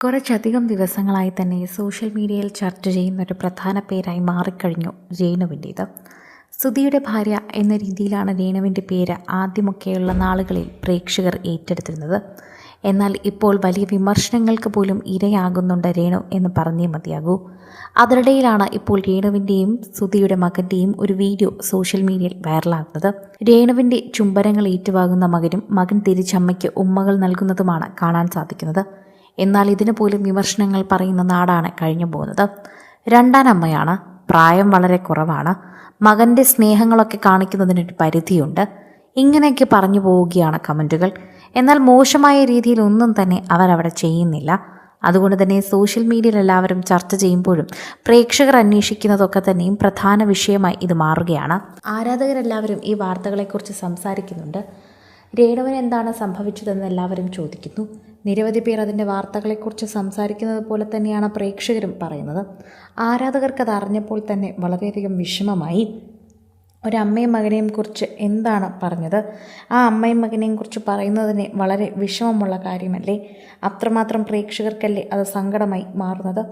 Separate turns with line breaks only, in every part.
കുറച്ചധികം ദിവസങ്ങളായി തന്നെ സോഷ്യൽ മീഡിയയിൽ ചർച്ച ചെയ്യുന്ന ഒരു പ്രധാന പേരായി മാറിക്കഴിഞ്ഞു രേണുവിന്റേത്. സുധിയുടെ ഭാര്യ എന്ന രീതിയിലാണ് രേണുവിന്റെ പേര് ആദ്യമൊക്കെയുള്ള നാളുകളിൽ പ്രേക്ഷകർ ഏറ്റെടുത്തിരുന്നത്. എന്നാൽ ഇപ്പോൾ വലിയ വിമർശനങ്ങൾക്ക് പോലും ഇരയാകുന്നുണ്ട് രേണു എന്ന് പറഞ്ഞേ മതിയാകൂ. അതിനിടയിലാണ് ഇപ്പോൾ രേണുവിന്റെയും സുധിയുടെ മകന്റെയും ഒരു വീഡിയോ സോഷ്യൽ മീഡിയയിൽ വൈറലാകുന്നത്. രേണുവിന്റെ ചുംബനങ്ങൾ ഏറ്റുവാകുന്ന മകനും മകൻ തിരിച്ചമ്മയ്ക്ക് ഉമ്മകൾ നൽകുന്നതുമാണ് കാണാൻ സാധിക്കുന്നത്. എന്നാൽ ഇതിന് പോലും വിമർശനങ്ങൾ പറയുന്ന നാടാണ് കഴിഞ്ഞു പോകുന്നത്. രണ്ടാനമ്മയാണ് പ്രായം വളരെ കുറവാണ്. മകന്റെ സ്നേഹങ്ങളൊക്കെ കാണിക്കുന്നതിനൊരു പരിധിയുണ്ട്. ഇങ്ങനെയൊക്കെ പറഞ്ഞു പോവുകയാണ് കമന്റുകൾ എന്നാൽ മോശമായ രീതിയിൽ ഒന്നും തന്നെ അവരവിടെ ചെയ്യുന്നില്ല. അതുകൊണ്ട് തന്നെ സോഷ്യൽ മീഡിയയിൽ എല്ലാവരും ചർച്ച ചെയ്യുമ്പോഴും പ്രേക്ഷകർ അന്വേഷിക്കുന്നതൊക്കെ തന്നെയും പ്രധാന വിഷയമായി ഇത് മാറുകയാണ്. ആരാധകരെല്ലാവരും ഈ വാർത്തകളെക്കുറിച്ച് സംസാരിക്കുന്നുണ്ട്. രേണുവിന് എന്താണ് സംഭവിച്ചതെന്ന് എല്ലാവരും ചോദിക്കുന്നു. നിരവധി പേർ അതിന്റെ വാർത്തകളെക്കുറിച്ച് സംസാരിക്കുന്നത് പോലെ തന്നെയാണ് പ്രേക്ഷകരും പറയുന്നത്. ആരാധകർക്ക് അത് അറിഞ്ഞപ്പോൾ തന്നെ വളരെയധികം വിഷമമായി. ഒരമ്മയും മകനെയും കുറിച്ച് എന്താണ് പറഞ്ഞത്? ആ അമ്മയും മകനെയും കുറിച്ച് പറയുന്നതിന് വളരെ വിഷമമുള്ള കാര്യമല്ലേ? അത്രമാത്രം പ്രേക്ഷകർക്കല്ലേ അത് സങ്കടമായി മാറുന്നത്?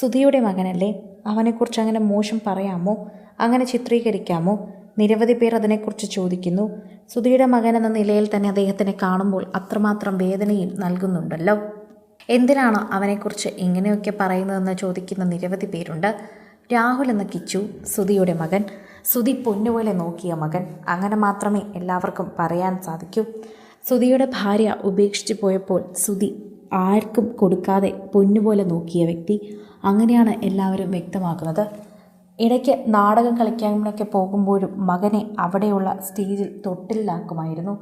സുധിയുടെ മകനല്ലേ? അവനെക്കുറിച്ച് അങ്ങനെ മോശം പറയാമോ? അങ്ങനെ ചിത്രീകരിക്കാമോ? നിരവധി പേർ അതിനെക്കുറിച്ച് ചോദിക്കുന്നു. സുധിയുടെ മകൻ എന്ന നിലയിൽ തന്നെ അദ്ദേഹത്തിനെ കാണുമ്പോൾ അത്രമാത്രം വേദനയും നൽകുന്നുണ്ടല്ലോ. എന്തിനാണ് അവനെക്കുറിച്ച് ഇങ്ങനെയൊക്കെ പറയുന്നതെന്ന് ചോദിക്കുന്ന നിരവധി പേരുണ്ട്. രാഹുൽ എന്ന കിച്ചു സുധിയുടെ മകൻ. സുധി പൊന്നുപോലെ നോക്കിയ മകൻ. അങ്ങനെ മാത്രമേ എല്ലാവർക്കും പറയാൻ സാധിക്കൂ. സുധിയുടെ ഭാര്യ ഉപേക്ഷിച്ചു പോയപ്പോൾ സുധി ആർക്കും കൊടുക്കാതെ പൊന്നുപോലെ നോക്കിയ വ്യക്തി. അങ്ങനെയാണ് എല്ലാവരും വ്യക്തമാക്കുന്നത് ഇടയ്ക്ക് നാടകം കളിക്കാനൊക്കെ പോകുമ്പോഴും മകനെ അവിടെയുള്ള സ്റ്റേജിൽ തൊട്ടിലാക്കുമായിരുന്നു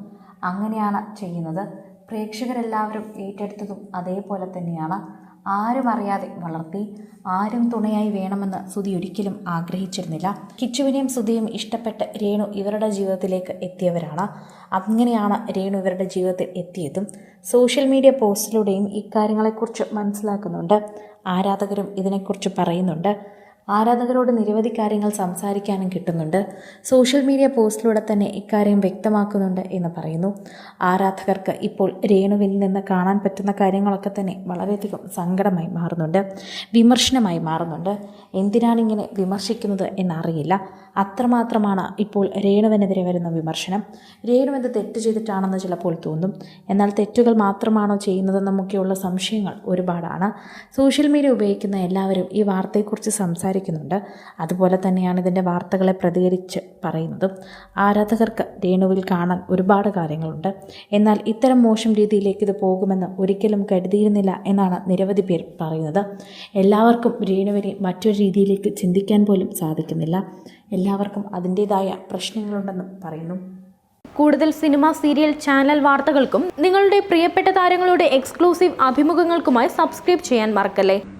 അങ്ങനെയാണ് ചെയ്യുന്നത്. പ്രേക്ഷകരെല്ലാവരും ഏറ്റെടുത്തതും അതേപോലെ തന്നെയാണ്. ആരും അറിയാതെ വളർത്തി ആരും തുണയായി വേണമെന്ന് സുധി ഒരിക്കലും ആഗ്രഹിച്ചിരുന്നില്ല. കിച്ചുവിനെയും സുധിയും ഇഷ്ടപ്പെട്ട് രേണു ഇവരുടെ ജീവിതത്തിലേക്ക് എത്തിയവരാണ്. അങ്ങനെയാണ് രേണു ഇവരുടെ ജീവിതത്തിൽ എത്തിയതും. സോഷ്യൽ മീഡിയ പോസ്റ്റിലൂടെയും ഇക്കാര്യങ്ങളെക്കുറിച്ച് മനസ്സിലാക്കുന്നുണ്ട്. ആരാധകരും ഇതിനെക്കുറിച്ച് പറയുന്നുണ്ട്. ആരാധകരോട് നിരവധി കാര്യങ്ങൾ സംസാരിക്കാനും കിട്ടുന്നുണ്ട്. സോഷ്യൽ മീഡിയ പോസ്റ്റിലൂടെ തന്നെ ഇക്കാര്യം വ്യക്തമാക്കുന്നുണ്ട് എന്ന് പറയുന്നു. ആരാധകർക്ക് ഇപ്പോൾ രേണുവിൽ നിന്ന് കാണാൻ പറ്റുന്ന കാര്യങ്ങളൊക്കെ തന്നെ വളരെയധികം സങ്കടമായി മാറുന്നുണ്ട്. വിമർശനമായി മാറുന്നുണ്ട്. എന്തിനാണിങ്ങനെ വിമർശിക്കുന്നത് എന്നറിയില്ല. അത്രമാത്രമാണ് ഇപ്പോൾ രേണുവിനെതിരെ വരുന്ന വിമർശനം. രേണു എന്ത് തെറ്റ് ചെയ്തിട്ടാണെന്ന് ചിലപ്പോൾ തോന്നും. എന്നാൽ തെറ്റുകൾ മാത്രമാണോ ചെയ്യുന്നതെന്നൊക്കെയുള്ള സംശയങ്ങൾ ഒരുപാടാണ്. സോഷ്യൽ മീഡിയ ഉപയോഗിക്കുന്ന എല്ലാവരും ഈ വാർത്തയെക്കുറിച്ച് സംസാരിക്കുന്നുണ്ട്. അതുപോലെ തന്നെയാണ് ഇതിന്റെ വാർത്തകളെ പ്രതികരിച്ച് പറയുന്നതും. ആരാധകർക്ക് രേണുവിൽ കാണാൻ ഒരുപാട് കാര്യങ്ങളുണ്ട്. എന്നാൽ ഇത്തരം മോശം രീതിയിലേക്ക് ഇത് പോകുമെന്ന് ഒരിക്കലും കരുതിയിരുന്നില്ല എന്നാണ് നിരവധി പേർ പറയുന്നത്. എല്ലാവർക്കും രേണുവിനെ മറ്റൊരു രീതിയിലേക്ക് ചിന്തിക്കാൻ പോലും സാധിക്കുന്നില്ല. എല്ലാവർക്കും അതിന്റേതായ പ്രശ്നങ്ങളുണ്ടെന്നും പറയുന്നു.
കൂടുതൽ സിനിമ സീരിയൽ ചാനൽ വാർത്തകൾക്കും നിങ്ങളുടെ പ്രിയപ്പെട്ട താരങ്ങളുടെ എക്സ്ക്ലൂസീവ് അഭിമുഖങ്ങൾക്കുമായി സബ്സ്ക്രൈബ് ചെയ്യാൻ മറക്കല്ലേ?